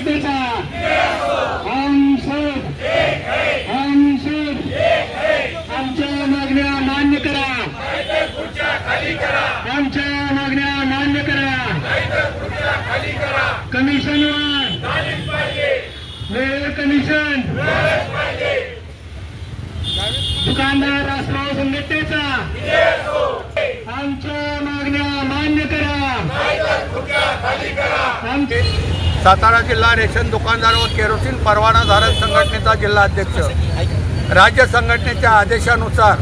संघटनेचा हम सब हम सब आमच्या मागण्या मान्य करा। आमच्या मागण्या मान्य करा। कमिशनवर वेळ कमिशन दुकानदार राष्ट्रवादी संघटनेचा। आमच्या मागण्या मान्य करा। आमचे सातारा जिल्हा रेशन दुकानदार व केरोसिन परवानाधारक संघटनेचा जिल्हा अध्यक्ष. राज्य संघटनेच्या आदेशानुसार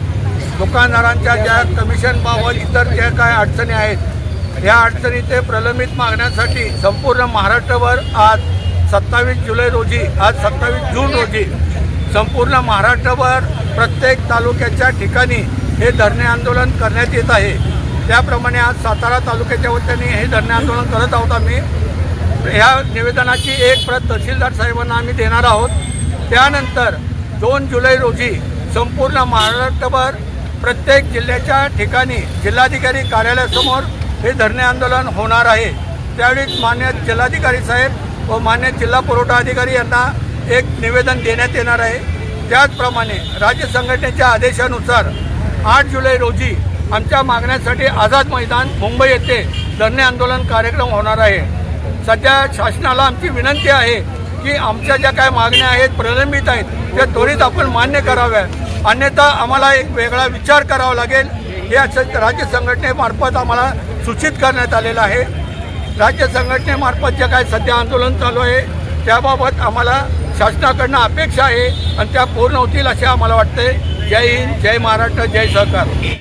दुकानदारांच्या ज्या कमिशनबाबत इतर ज्या काय अडचणी आहेत या अडचणी ते प्रलंबित मागण्यासाठी संपूर्ण महाराष्ट्रभर आज सत्तावीस जुलै रोजी आज सत्तावीस जून रोजी संपूर्ण महाराष्ट्रभर प्रत्येक तालुक्याच्या ठिकाणी हे धरणे आंदोलन करण्यात येत आहे. त्याप्रमाणे आज सातारा तालुक्याच्या वतीने हे धरणे आंदोलन करत आहोत आम्ही. ह्या निवेदनाची एक प्रत तहसीलदार साहेबांना आम्ही देणार आहोत. त्यानंतर दोन जुलै रोजी संपूर्ण महाराष्ट्रभर प्रत्येक जिल्ह्याच्या ठिकाणी जिल्हाधिकारी कार्यालयासमोर हे धरणे आंदोलन होणार आहे. त्यावेळी मान्य जिल्हाधिकारी साहेब व मान्य जिल्हा पुरवठा अधिकारी यांना एक निवेदन देण्यात येणार आहे. त्याचप्रमाणे राज्य संघटनेच्या आदेशानुसार आठ जुलै रोजी आमच्या मागण्यासाठी आझाद मैदान मुंबई येथे धरणे आंदोलन कार्यक्रम होणार आहे. सध्या शासनाला आमची विनंती आहे की आमच्या ज्या काय मागण्या आहेत प्रलंबित आहेत त्या त्वरित आपण मान्य कराव्या अन्यथा आम्हाला एक वेगळा विचार करावा लागेल. हे असं राज्य संघटनेमार्फत आम्हाला सूचित करण्यात आलेलं आहे. राज्य संघटनेमार्फत जे काय सध्या आंदोलन चालू आहे त्याबाबत आम्हाला शासनाकडनं अपेक्षा आहे आणि त्या पूर्ण होतील असे आम्हाला वाटते जय हिंद जय महाराष्ट्र जय सहकार.